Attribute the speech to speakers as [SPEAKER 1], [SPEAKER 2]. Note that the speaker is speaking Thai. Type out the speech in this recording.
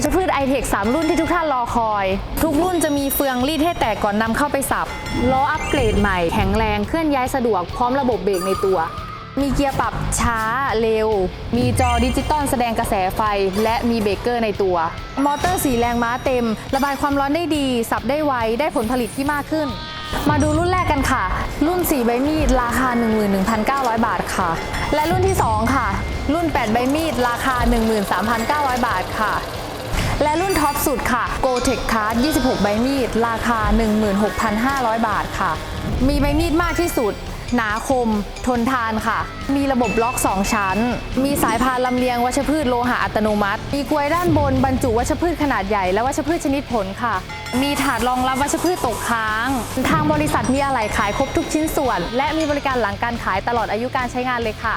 [SPEAKER 1] วัชพืชไอเทค3รุ่นที่ทุกท่านรอคอย ทุกรุ่นจะมีเฟืองรีดให้แตกก่อนนำเข้าไปสับล้ออัปเกรดใหม่แข็งแรงเคลื่อนย้ายสะดวกพร้อมระบบเบรกในตัว มีเกียร์ปรับช้าเร็ว มีจอดิจิตอลแสดงกระแสไฟ และมีเบรกเกอร์ในตัว มอเตอร์สีแรงม้าเต็ม ระบายความร้อนได้ดี สับได้ไวได้ผลผลิตที่มากขึ้นมาดูรุ่นแรกกันค่ะ รุ่น 4 ใบมีด ราคา 11,900 บาทค่ะ และรุ่นที่ 2 ค่ะ รุ่น 8 ใบมีด ราคา 13,900 บาทค่ะ และรุ่นท็อปสุดค่ะ g o t e c Card 26 ใบมีด ราคา 16,500 บาทค่ะ มีใบมีดมากที่สุด หนาคม ทนทานค่ะ มีระบบล็อก 2 ชั้น มีสายพานลำเลียงวัชพืชโลหะอัตโนมัติ มีกลวยด้านบนบรรจุวัชพืชขนาดใหญ่และวัชพืชชนิดผลค่ะ มีถาดรองรับวัชพืชตกค้าง ทางบริษัทมีอะไหล่ขายครบทุกชิ้นส่วน และมีบริการหลังการขายตลอดอายุการใช้งานเลยค่ะ